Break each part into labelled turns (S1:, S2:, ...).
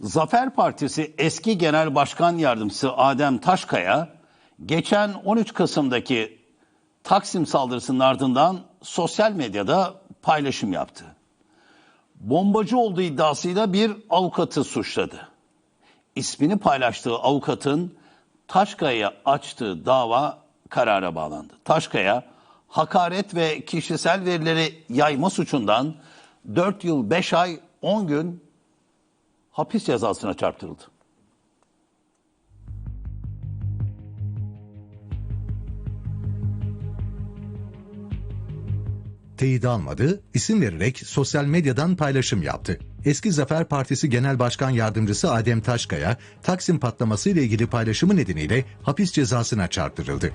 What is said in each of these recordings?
S1: Zafer Partisi eski Genel Başkan Yardımcısı Adem Taşkaya geçen 13 Kasım'daki Taksim saldırısının ardından sosyal medyada paylaşım yaptı. Bombacı olduğu iddiasıyla bir avukatı suçladı. İsmini paylaştığı avukatın Taşkaya'ya açtığı dava karara bağlandı. Taşkaya hakaret ve kişisel verileri yayma suçundan 4 yıl 5 ay 10 gün hapis cezasına çarptırıldı.
S2: teyit almadı, isim vererek sosyal medyadan paylaşım yaptı. Eski Zafer Partisi Genel Başkan Yardımcısı Adem Taşkaya, Taksim patlaması ile ilgili paylaşımı nedeniyle hapis cezasına çarptırıldı.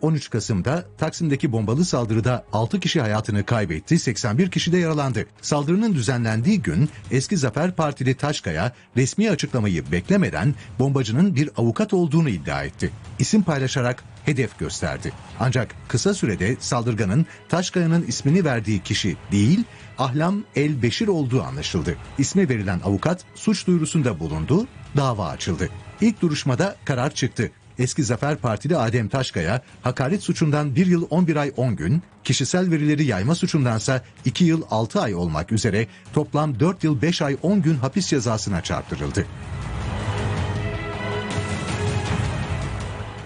S2: 13 Kasım'da Taksim'deki bombalı saldırıda 6 kişi hayatını kaybetti, 81 kişi de yaralandı. Saldırının düzenlendiği gün eski Zafer Partili Taşkaya resmi açıklamayı beklemeden bombacının bir avukat olduğunu iddia etti. İsim paylaşarak hedef gösterdi. Ancak kısa sürede saldırganın Taşkaya'nın ismini verdiği kişi değil, Ahlam El Beşir olduğu anlaşıldı. İsmi verilen avukat suç duyurusunda bulundu, dava açıldı. İlk duruşmada karar çıktı. Eski Zafer Partili Adem Taşkaya hakaret suçundan 1 yıl 11 ay 10 gün, kişisel verileri yayma suçundansa 2 yıl 6 ay olmak üzere toplam 4 yıl 5 ay 10 gün hapis cezasına çarptırıldı.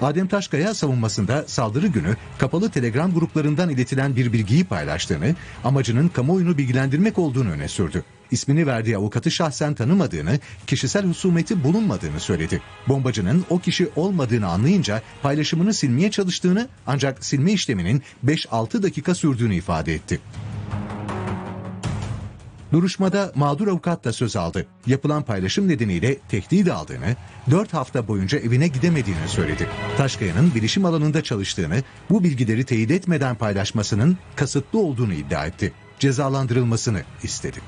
S2: Adem Taşkaya savunmasında saldırı günü kapalı telegram gruplarından iletilen bir bilgiyi paylaştığını, amacının kamuoyunu bilgilendirmek olduğunu öne sürdü. İsmini verdiği avukatı şahsen tanımadığını, kişisel husumeti bulunmadığını söyledi. Bombacının o kişi olmadığını anlayınca paylaşımını silmeye çalıştığını ancak silme işleminin 5-6 dakika sürdüğünü ifade etti. Duruşmada mağdur avukat da söz aldı. Yapılan paylaşım nedeniyle tehdit aldığını, 4 hafta boyunca evine gidemediğini söyledi. Taşkaya'nın bilişim alanında çalıştığını, bu bilgileri teyit etmeden paylaşmasının kasıtlı olduğunu iddia etti. Cezalandırılmasını istedi.